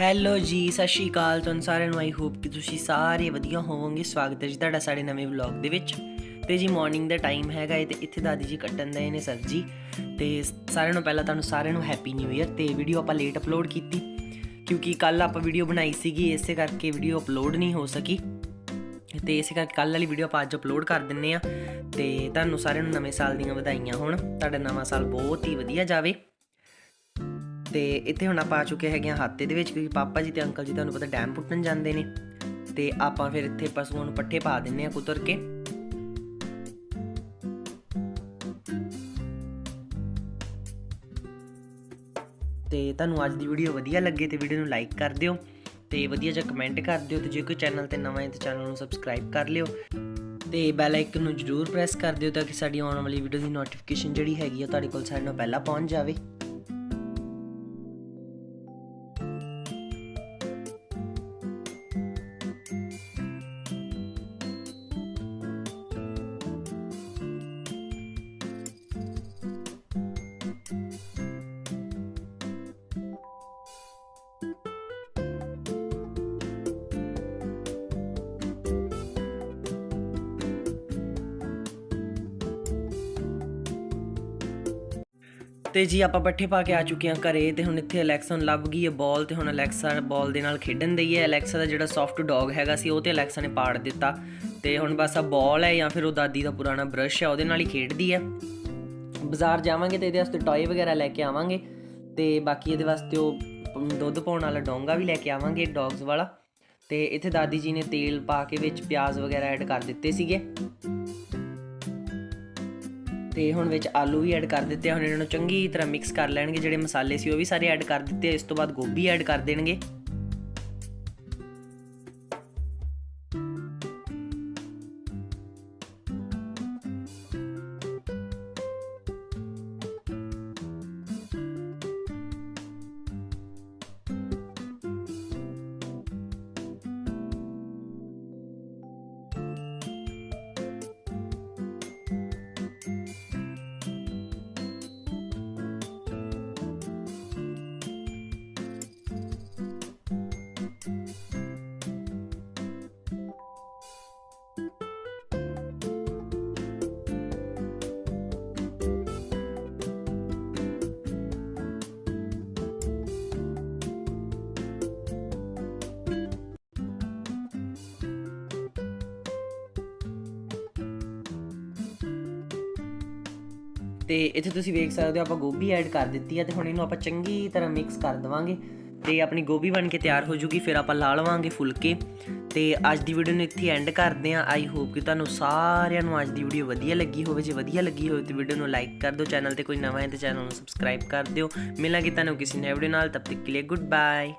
Hello ਜੀ, ਸਤਿ ਸ਼੍ਰੀ ਅਕਾਲ। ਤੁਹਾਨੂੰ ਸਾਰਿਆਂ ਨੂੰ ਆਈ ਹੋਪ ਕਿ ਤੁਸੀਂ ਸਾਰੇ ਵਧੀਆ ਹੋਵੋਗੇ। ਸਵਾਗਤ ਹੈ ਜੀ ਤੁਹਾਡਾ ਸਾਡੇ ਨਵੇਂ ਵਲੌਗ ਦੇ ਵਿੱਚ। ਤੇ ਜੀ ਮਾਰਨਿੰਗ ਦਾ ਟਾਈਮ ਹੈਗਾ ਏ ਤੇ ਇੱਥੇ ਦਾਦੀ ਜੀ ਕੱਟਣ ਦੇ ਨੇ ਸਬਜ਼ੀ। ਤੇ ਸਾਰਿਆਂ ਨੂੰ ਪਹਿਲਾਂ ਤੁਹਾਨੂੰ ਸਾਰਿਆਂ ਨੂੰ ਹੈਪੀ ਨਿਊ ਇਅਰ ਤੇ ਵੀਡੀਓ ਆਪਾਂ ਲੇਟ ਅਪਲੋਡ ਕੀਤੀ। ਕਿਉਂਕਿ ਕੱਲ ਆਪਾਂ ਵੀਡੀਓ ਬਣਾਈ ਸੀਗੀ, ਇਸੇ ਕਰਕੇ ਵੀਡੀਓ ਅਪਲੋਡ ਨਹੀਂ ਹੋ ਸਕੀ। ਤੇ ਇਸੇ ਕਰਕੇ ਕੱਲ ਵਾਲੀ ਵੀਡੀਓ ਆਪਾਂ ਅੱਜ ਅਪਲੋਡ ਕਰ ਦਿੰਨੇ ਆ। ਤੇ ਤੁਹਾਨੂੰ ਸਾਰਿਆਂ ਨੂੰ ਨਵੇਂ ਸਾਲ ਦੀਆਂ ਵਧਾਈਆਂ ਹੋਣ। ਤੁਹਾਡਾ ਨਵਾਂ ਸਾਲ ਬਹੁਤ ਹੀ ਵਧੀਆ ਜਾਵੇ। ਤੇ ਇੱਥੇ ਹੁਣ ਆਪਾਂ ਆ ਚੁੱਕੇ ਹੈਗੇ ਆ ਹਾਤੇ ਦੇ ਵਿੱਚ, ਕਿਉਂਕਿ ਪਾਪਾ ਜੀ ਤੇ ਅੰਕਲ ਜੀ ਤੁਹਾਨੂੰ ਪਤਾ ਡੈਮ ਪੁੱਟਣ ਜਾਂਦੇ ਨੇ। ਤੇ ਆਪਾਂ ਫਿਰ ਇੱਥੇ ਪਸ਼ੂਆਂ ਨੂੰ ਪੱਠੇ ਪਾ ਦਿੰਨੇ ਆ ਕੁਤਰ ਕੇ। ਤੇ ਤੁਹਾਨੂੰ ਅੱਜ ਦੀ ਵੀਡੀਓ ਵਧੀਆ ਲੱਗੇ ਤੇ ਵੀਡੀਓ ਨੂੰ ਲਾਈਕ ਕਰ ਦਿਓ ਤੇ ਵਧੀਆ ਜਿਹਾ ਕਮੈਂਟ ਕਰ ਦਿਓ ਤੇ ਜੇ ਕੋਈ ਚੈਨਲ ਤੇ ਨਵਾਂ ਹੈ ਤਾਂ ਚੈਨਲ ਨੂੰ ਸਬਸਕ੍ਰਾਈਬ ਕਰ ਲਿਓ। ਤੇ ਬੈਲ ਆਈਕਨ ਨੂੰ ਜਰੂਰ ਪ੍ਰੈਸ ਕਰ ਦਿਓ ਤਾਂ ਕਿ ਸਾਡੀ ਆਉਣ ਵਾਲੀ ਵੀਡੀਓ ਦੀ ਨੋਟੀਫਿਕੇਸ਼ਨ ਜਿਹੜੀ ਹੈਗੀ ਆ ਤੁਹਾਡੇ ਕੋਲ ਸਾਡੇ ਨਾਲ ਪਹਿਲਾਂ ਪਹੁੰਚ ਜਾਵੇ। ਤੇ ਜੀ ਆਪਾਂ ਪੱਠੇ ਪਾ ਕੇ ਆ ਚੁੱਕੇ ਹਾਂ ਘਰੇ ਤੇ ਹੁਣ ਇੱਥੇ ਅਲੈਕਸਾ ਨੂੰ ਲੱਭ ਗਈ ਹੈ ਬਾਲ ਤੇ ਹੁਣ ਅਲੈਕਸਾ ਬਾਲ ਦੇ ਨਾਲ ਖੇਡਣ ਦਈ ਹੈ। ਅਲੈਕਸਾ ਦਾ ਜਿਹੜਾ ਸੌਫਟ ਡੌਗ ਹੈਗਾ ਸੀ, ਉਹ ਤੇ ਅਲੈਕਸਾ ਨੇ ਪਾੜ ਦਿੱਤਾ। ਤੇ ਹੁਣ ਬਸ ਆ ਬਾਲ ਹੈ ਜਾਂ ਫਿਰ ਉਹ ਦਾਦੀ ਦਾ ਪੁਰਾਣਾ ਬ੍ਰਸ਼ ਹੈ, ਉਹਦੇ ਨਾਲ ਹੀ ਖੇਡਦੀ ਹੈ। ਬਾਜ਼ਾਰ ਜਾਵਾਂਗੇ ਤੇ ਇਹਦੇ ਵਾਸਤੇ ਟੌਏ ਵਗੈਰਾ ਲੈ ਕੇ ਆਵਾਂਗੇ ਤੇ ਬਾਕੀ ਇਹਦੇ ਵਾਸਤੇ ਉਹ ਦੁੱਧ ਪਾਉਣ ਵਾਲਾ ਡੋਂਗਾ ਵੀ ਲੈ ਕੇ ਆਵਾਂਗੇ ਡੌਗਸ ਵਾਲਾ। ਤੇ ਇੱਥੇ ਦਾਦੀ ਜੀ ਨੇ ਤੇਲ ਪਾ ਕੇ ਵਿੱਚ ਪਿਆਜ਼ ਵਗੈਰਾ ਐਡ ਕਰ ਦਿੱਤੇ ਸੀਗੇ। ਤੇ ਹੁਣ ਵਿੱਚ ਆਲੂ ਵੀ ਐਡ ਕਰ ਦਿੱਤੇ ਹੁਣ ਇਹਨਾਂ ਨੂੰ ਚੰਗੀ ਤਰ੍ਹਾਂ ਮਿਕਸ ਕਰ ਲੈਣਗੇ। ਜਿਹੜੇ ਮਸਾਲੇ ਸੀ ਉਹ ਵੀ ਸਾਰੇ ਐਡ ਕਰ ਦਿੱਤੇ ਆ। ਇਸ ਤੋਂ ਬਾਅਦ ਗੋਭੀ ਐਡ ਕਰ ਦੇਣਗੇ। ਤੇ ਇੱਥੇ ਤੁਸੀਂ ਵੇਖ ਸਕਦੇ ਹੋ ਆਪਾਂ ਗੋਭੀ ਐਡ ਕਰ ਦਿੱਤੀ ਹੈ ਤੇ ਹੁਣ ਇਹਨੂੰ ਆਪਾਂ ਚੰਗੀ ਤਰ੍ਹਾਂ ਮਿਕਸ ਕਰ ਦਵਾਂਗੇ ਤੇ ਆਪਣੀ ਗੋਭੀ ਬਣ ਕੇ ਤਿਆਰ ਹੋ ਜੂਗੀ, ਫਿਰ ਆਪਾਂ ਲਾ ਲਵਾਂਗੇ ਫੁਲਕੇ ਤੇ ਅੱਜ ਦੀ ਵੀਡੀਓ ਨੂੰ ਇੱਥੇ ਐਂਡ ਕਰਦੇ ਆਂ ਆਈ ਹੋਪ ਕਿ ਤੁਹਾਨੂੰ ਸਾਰਿਆਂ ਨੂੰ ਅੱਜ ਦੀ ਵੀਡੀਓ ਵਧੀਆ ਲੱਗੀ ਹੋਵੇ। ਜੇ ਵਧੀਆ ਲੱਗੀ ਹੋਵੇ ਤੇ ਵੀਡੀਓ ਨੂੰ ਲਾਈਕ ਕਰ ਦਿਓ। ਚੈਨਲ ਤੇ ਕੋਈ ਨਵਾਂ ਹੈ ਤੇ ਚੈਨਲ ਨੂੰ ਸਬਸਕ੍ਰਾਈਬ ਕਰ ਦਿਓ। ਮਿਲਾਂਗੇ ਤੁਹਾਨੂੰ ਕਿਸੇ ਨਵੇਂ ਵੀਡੀਓ ਨਾਲ। ਤਬ ਤੱਕ ਕੇ ਲਈ ਗੁੱਡ ਬਾਏ